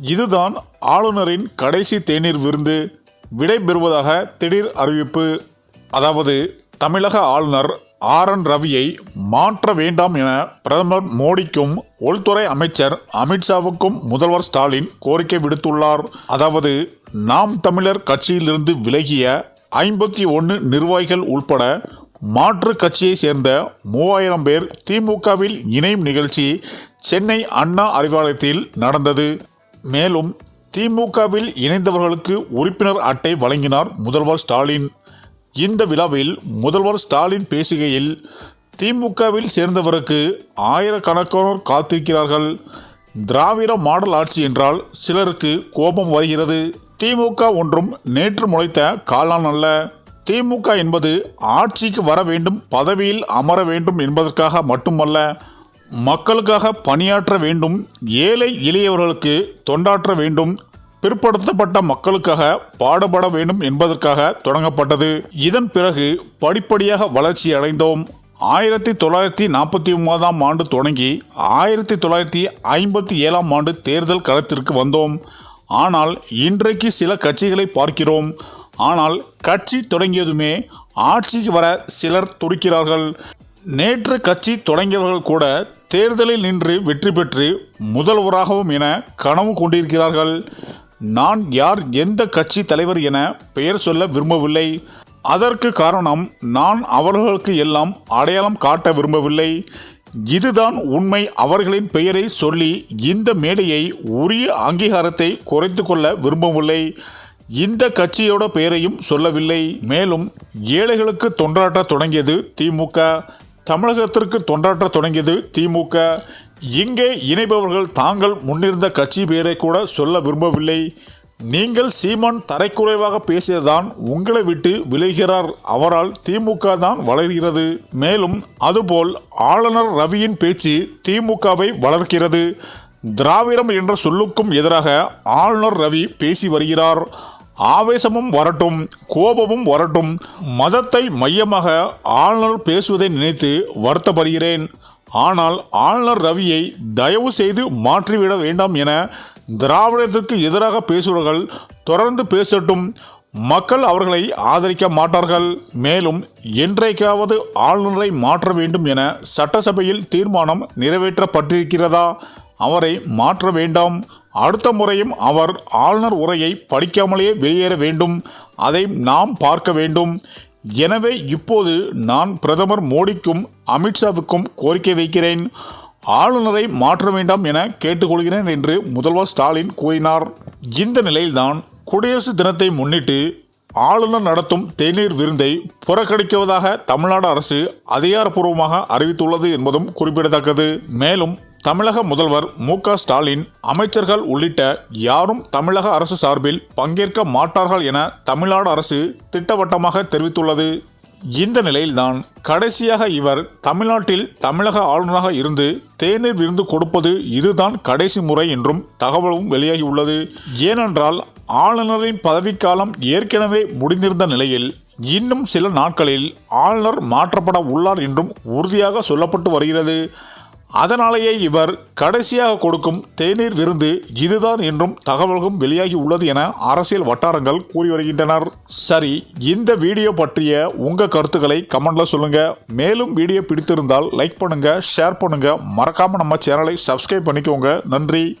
இதுதான் ஆளுநரின் கடைசி தேநீர் விருந்து. விடை பெறுவதாக திடீர் அறிவிப்பு. அதாவது தமிழக ஆளுநர் ஆர் என் ரவியை மாற்ற வேண்டாம் என பிரதமர் மோடிக்கும் உள்துறை அமைச்சர் அமித்ஷாவுக்கும் முதல்வர் ஸ்டாலின் கோரிக்கை விடுத்துள்ளார். அதாவது நாம் தமிழர் கட்சியிலிருந்து விலகிய ஐம்பத்தி ஒன்று நிர்வாகிகள் உள்பட மாற்று கட்சியை சேர்ந்த மூவாயிரம் பேர் திமுகவில் இணையும் நிகழ்ச்சி சென்னை அண்ணா அறிவாலயத்தில் நடந்தது. மேலும் திமுகவில் இணைந்தவர்களுக்கு உறுப்பினர் அட்டை வழங்கினார் முதல்வர் ஸ்டாலின். இந்த விழாவில் முதல்வர் ஸ்டாலின் பேசுகையில் திமுகவில் சேர்ந்தவருக்கு ஆயிரக்கணக்கானோர் காத்திருக்கிறார்கள். திராவிட மாடல் ஆட்சி என்றால் சிலருக்கு கோபம் வருகிறது. திமுக ஒன்றும் நேற்று முளைத்த காளான் அல்ல. திமுக என்பது ஆட்சிக்கு வர வேண்டும் பதவியில் அமர வேண்டும் என்பதற்காக மட்டுமல்ல மக்களுக்காக பணியாற்ற வேண்டும் ஏழை எளியவர்களுக்கு தொண்டாற்ற வேண்டும் பிற்படுத்தப்பட்ட மக்களுக்காக பாடுபட வேண்டும் என்பதற்காக தொடங்கப்பட்டது. இதன் பிறகு படிப்படியாக வளர்ச்சி அடைந்தோம். ஆயிரத்தி தொள்ளாயிரத்தி நாற்பத்தி ஒன்பதாம் ஆண்டு தொடங்கி ஆயிரத்தி தொள்ளாயிரத்தி ஐம்பத்தி ஏழாம் ஆண்டு தேர்தல் களத்திற்கு வந்தோம். ஆனால் இன்றைக்கு சில கட்சிகளை பார்க்கிறோம். ஆனால் கட்சி தொடங்கியதுமே ஆட்சிக்கு வர சிலர் துடிக்கிறார்கள். நேற்று கட்சி தொடங்கியவர்கள் கூட தேர்தலில் நின்று வெற்றி பெற்று முதல்வராகவும் என கனவு கொண்டிருக்கிறார்கள். நான் யார் எந்த கட்சி தலைவர் என பெயர் சொல்ல விரும்பவில்லை. அதற்கு காரணம் நான் அவர்களுக்கு எல்லாம் அடையாளம் காட்ட விரும்பவில்லை. இதுதான் உண்மை. அவர்களின் பெயரை சொல்லி இந்த மேடையை உரிய அங்கீகாரத்தை குறைத்து கொள்ள விரும்பவில்லை. இந்த கட்சியோட பெயரையும் சொல்லவில்லை. மேலும் ஏழைகளுக்கு தொண்டாற்ற தொடங்கியது திமுக தமிழகத்திற்கு தொண்டாற்ற தொடங்கியது திமுக. இங்கே இணைபவர்கள் தாங்கள் முன்னிருந்த கட்சி பெயரை கூட சொல்ல விரும்பவில்லை. நீங்கள் சீமான் தரைக்குறைவாக பேசியதான் உங்களை விட்டு விளைகிறார் அவரால் திமுக தான் வளர்கிறது. மேலும் அதுபோல் ஆளுநர் ரவியின் பேச்சு திமுகவை வளர்க்கிறது. திராவிடம் என்ற சொல்லுக்கும் எதிராக ஆளுநர் ரவி பேசி வருகிறார். ஆவேசமும் வரட்டும் கோபமும் வரட்டும். மதத்தை மையமாக ஆளுநர் பேசுவதை நினைத்து வருத்தப்படுகிறேன். ஆனால் ஆளுநர் ரவியை தயவு செய்து மாற்றிவிட வேண்டாம் என திராவிடத்திற்கு எதிராக பேசுபவர்கள் தொடர்ந்து பேசட்டும். மக்கள் அவர்களை ஆதரிக்க மாட்டார்கள். மேலும் என்றைக்காவது ஆளுநரை மாற்ற வேண்டும் என சட்டசபையில் தீர்மானம் நிறைவேற்றப்பட்டிருக்கிறதா? அவரை மாற்ற வேண்டாம். அடுத்த முறையும் அவர் ஆளுநர் உரையை படிக்காமலே வெளியேற வேண்டும். அதை நாம் பார்க்க வேண்டும். எனவே இப்போது நான் பிரதமர் மோடிக்கும் அமித்ஷாவுக்கும் கோரிக்கை வைக்கிறேன். ஆளுநரை மாற்ற வேண்டாம் என கேட்டுக்கொள்கிறேன் என்று முதல்வர் ஸ்டாலின் கூறினார். இந்த நிலையில்தான் குடியரசு தினத்தை முன்னிட்டு ஆளுநர் நடத்தும் தேநீர் விருந்தை புறக்கணிக்குவதாக தமிழ்நாடு அரசு அதிகாரப்பூர்வமாக அறிவித்துள்ளது என்பதும் குறிப்பிடத்தக்கது. மேலும் தமிழக முதல்வர் மு க ஸ்டாலின் அமைச்சர்கள் உள்ளிட்ட யாரும் தமிழக அரசு சார்பில் பங்கேற்க மாட்டார்கள் என தமிழ்நாடு அரசு திட்டவட்டமாக தெரிவித்துள்ளது. இந்த நிலையில்தான் கடைசியாக இவர் தமிழ்நாட்டில் தமிழக ஆளுநராக இருந்து தேநீர் விருந்து கொடுப்பது இதுதான் கடைசி முறை என்றும் தகவலும் வெளியாகியுள்ளது. ஏனென்றால் ஆளுநரின் பதவிக்காலம் ஏற்கனவே முடிந்திருந்த நிலையில் இன்னும் சில நாட்களில் ஆளுநர் மாற்றப்பட உள்ளார் என்றும் உறுதியாக சொல்லப்பட்டு வருகிறது. அதனாலேயே இவர் கடைசியாக கொடுக்கும் தேநீர் விருந்து இதுதான் என்றும் தகவல்களும் வெளியாகி உள்ளது என அரசியல் வட்டாரங்கள் கூறி வருகின்றனர். சரி இந்த வீடியோ பற்றிய உங்கள் கருத்துக்களை கமெண்ட்ல சொல்லுங்க. மேலும் வீடியோ பிடித்திருந்தால் லைக் பண்ணுங்க ஷேர் பண்ணுங்க. மறக்காம நம்ம சேனலை சப்ஸ்கிரைப் பண்ணிக்கோங்க. நன்றி.